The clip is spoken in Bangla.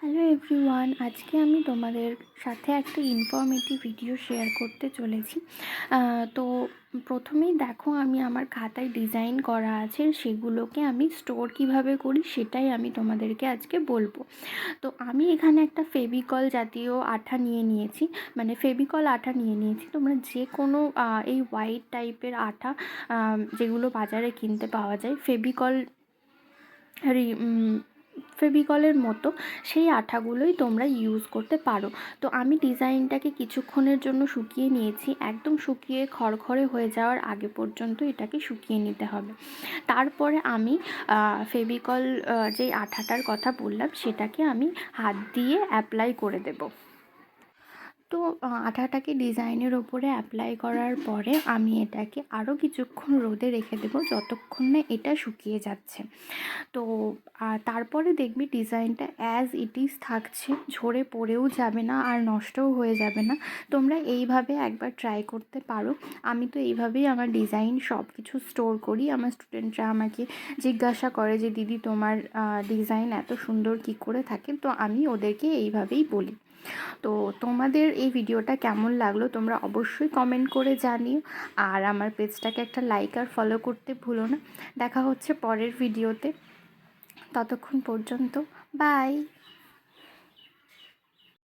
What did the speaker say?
হ্যালো এভরিওয়ান আজকে আমি তোমাদের সাথে একটা ইনফরমেটিভ ভিডিও শেয়ার করতে চলেছি। তো প্রথমেই দেখো, আমি আমার খাতায় ডিজাইন করা আছে, সেগুলোকে আমি স্টোর কীভাবে করি সেটাই আমি তোমাদেরকে আজকে বলব। তো আমি এখানে একটা ফেভিকল জাতীয় আঠা নিয়ে নিয়েছি মানে ফেভিকল আঠা নিয়ে নিয়েছি। তোমরা যে কোনো এই হোয়াইট টাইপের আঠা যেগুলো বাজারে কিনতে পাওয়া যায় ফেভিকল ফেভিকলের মতো সেই আঠাগুলোই তোমরা ইউজ করতে পারো। তো আমি ডিজাইনটাকে কিছুক্ষণের জন্য শুকিয়ে নিয়েছি। একদম শুকিয়ে খড়খড়ে হয়ে যাওয়ার আগে পর্যন্ত এটাকে শুকিয়ে নিতে হবে। তারপরে আমি ফেভিকল যে আঠাটার কথা বললাম, সেটাকে আমি হাত দিয়ে অ্যাপ্লাই করে দেবো। তো আঠাটাকে ডিজাইনের ওপরে অ্যাপ্লাই করার পরে আমি এটাকে আরও কিছুক্ষণ রোদে রেখে দেবো যতক্ষণ না এটা শুকিয়ে যাচ্ছে। তো তারপরে দেখবি ডিজাইনটা অ্যাজ ইট ইজ থাকছে, ঝরে পড়েও যাবে না আর নষ্টও হয়ে যাবে না। তোমরা এইভাবে একবার ট্রাই করতে পারো। আমি তো এইভাবেই আমার ডিজাইন সব কিছু স্টোর করি। আমার স্টুডেন্টরা আমাকে জিজ্ঞাসা করে যে, দিদি, তোমার ডিজাইন এত সুন্দর কী করে থাকে? তো আমি ওদেরকে এইভাবেই বলি। তো তোমাদের এই ভিডিওটা কেমন লাগল তোমরা অবশ্যই কমেন্ট করে জানিও। আর আমার পেজটাকে একটা লাইক আর ফলো করতে ভুলো না। দেখা হচ্ছে পরের ভিডিওতে ততক্ষণ পর্যন্ত বাই